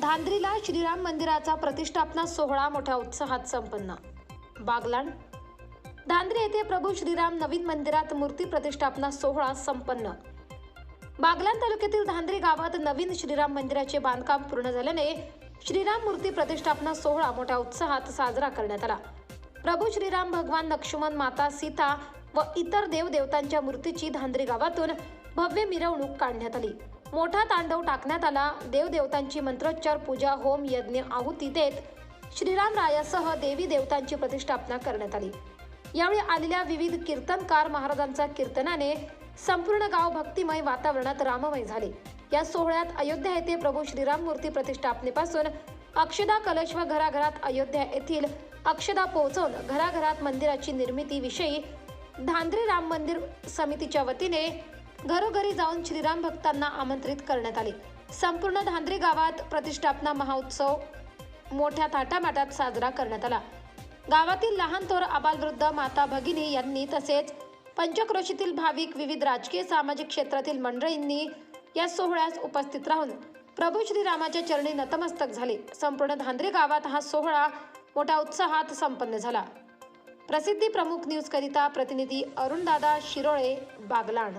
धांद्रीला श्रीराम मंदिराचा प्रतिष्ठापना सोहळा मोठ्या उत्साहात संपन्न. बागलाण. धांद्री येथे प्रभू श्रीराम नवीन मंदिरात मूर्ती प्रतिष्ठापना सोहळा संपन्न. बागलाण तालुक्यातील धांद्री गावात नवीन श्रीराम मंदिराचे बांधकाम पूर्ण झाल्याने श्रीराम मूर्ती प्रतिष्ठापना सोहळा मोठ्या उत्साहात साजरा करण्यात आला. प्रभू श्रीराम भगवान लक्ष्मण माता सीता व इतर देवदेवतांच्या मूर्तीची धांद्री गावातून भव्य मिरवणूक काढण्यात आली. मोठा तांडव टाकण्यात आला. देवदेवतांची मंत्रोच्चार पूजा होम यज्ञ आहुती देत श्रीराम रायासह देवी देवतांची प्रतिष्ठापना करण्यात आली. यावेळी आलेल्या विविध कीर्तनकार महाराजांच्या कीर्तनाने संपूर्ण गाव भक्तिमय वातावरणात राममय झाले. या सोहळ्यात अयोध्या येथे प्रभू श्रीराम मूर्ती प्रतिष्ठापनेपासून अक्षदा कलश व घराघरात अयोध्या येथील अक्षदा पोहोचवून घराघरात मंदिराची निर्मितीविषयी धांद्रे राम मंदिर समितीच्या वतीने घरोघरी जाऊन श्रीराम भक्तांना आमंत्रित करण्यात आले. संपूर्ण धांद्रे गावात प्रतिष्ठापना महोत्सव मोठ्या थाटामाटात साजरा करण्यात आला. गावातील लहान थोर आबालवृद्ध माता भगिनी यांनी तसेच पंचक्रोशीतील भाविक विविध राजकीय सामाजिक क्षेत्रातील मंडळींनी या सोहळ्यास उपस्थित राहून प्रभू श्रीरामाच्या चरणी नतमस्तक झाले. संपूर्ण धांद्रे गावात हा सोहळा मोठ्या उत्साहात संपन्न झाला. प्रसिद्धी प्रमुख न्यूज करिता प्रतिनिधी अरुणदादा शिरोळे बागलाण.